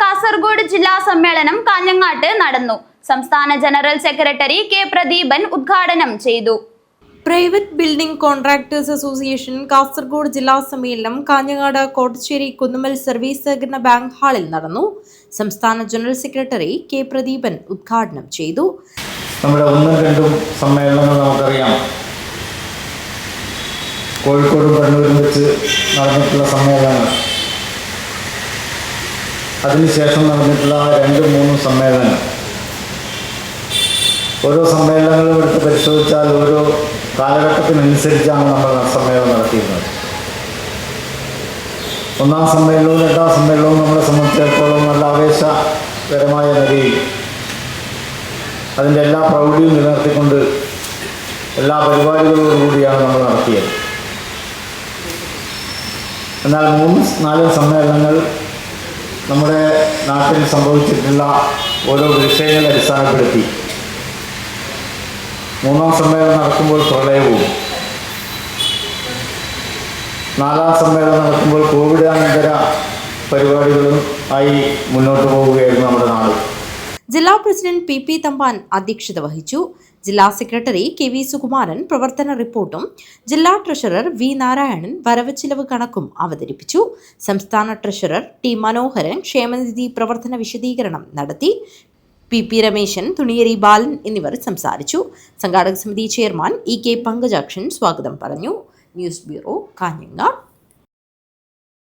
കാസർഗോഡ് ജില്ലാ സമ്മേളനം കാഞ്ഞങ്ങാട്ട് നടന്നു. സംസ്ഥാന ജനറൽ സെക്രട്ടറി കെ പ്രദീപൻ ഉദ്ഘാടനം ചെയ്തു. Private building contractors association Kasaragod ജില്ലാ സമ്മേളനം കാഞ്ഞങ്ങാട് കോട്ടശ്ശേരി കുന്നുമൽ സർവീസ് സഹകരണ ബാങ്ക് ഹാളിൽ നടന്നു. സംസ്ഥാന ജനറൽ സെക്രട്ടറി കെ പ്രദീപൻ ഉദ്ഘാടനം ചെയ്തു. നമ്മുടെ ഒന്നും രണ്ടും സമ്മേളനങ്ങൾ നമുക്കറിയാം. കോഴിക്കോടും കണ്ണൂരും വെച്ച് നടന്നിട്ടുള്ള സമ്മേളനങ്ങൾ. അതിനുശേഷം നടന്നിട്ടുള്ള രണ്ട് മൂന്ന് സമ്മേളനങ്ങൾ ഓരോ സമ്മേളനങ്ങളും എടുത്ത് പരിശോധിച്ചാൽ ഓരോ കാലഘട്ടത്തിനനുസരിച്ചാണ് നമ്മൾ സമ്മേളനം നടത്തിയിരുന്നത്. ഒന്നാം സമ്മേളനവും രണ്ടാം സമ്മേളനവും നമ്മളെ സംബന്ധിച്ചിടത്തോളം നല്ല ആവേശകരമായ നിലയിൽ. അതിന്റെ എല്ലാ പ്രൗഢിയും നിലനിർത്തിക്കൊണ്ട് എല്ലാ പരിപാടികളോടുകൂടിയാണ് നമ്മൾ നടത്തിയത്. എന്നാൽ മൂന്ന് നാല് സമ്മേളനങ്ങൾ നമ്മുടെ നാട്ടിൽ സംഭവിച്ചിട്ടുള്ള ഓരോ വിഷയങ്ങളെ അടിസ്ഥാനപ്പെടുത്തി മൂന്നാം സമ്മേളനം നടക്കുമ്പോൾ പ്രളയവും നാലാം സമ്മേളനം നടക്കുമ്പോൾ കോവിഡാനന്തര പരിപാടികളും ആയി മുന്നോട്ട് പോവുകയായിരുന്നു നമ്മുടെ നാട്. ജില്ലാ പ്രസിഡന്റ് പി പി തമ്പാൻ അധ്യക്ഷത വഹിച്ചു. ജില്ലാ സെക്രട്ടറി കെ വി സുകുമാരൻ പ്രവർത്തന റിപ്പോർട്ടും ജില്ലാ ട്രഷറർ വി നാരായണൻ വരവ് ചിലവ് കണക്കും അവതരിപ്പിച്ചു. സംസ്ഥാന ട്രഷറർ ടി മനോഹരൻ ക്ഷേമനിധി പ്രവർത്തന വിശദീകരണം നടത്തി. പി പി രമേശൻ തുണിയരി ബാലൻ എന്നിവർ സംസാരിച്ചു. സംഘാടക സമിതി ചെയർമാൻ ഇ കെ പങ്കജാക്ഷൻ സ്വാഗതം പറഞ്ഞു. News bureau Kanhangad.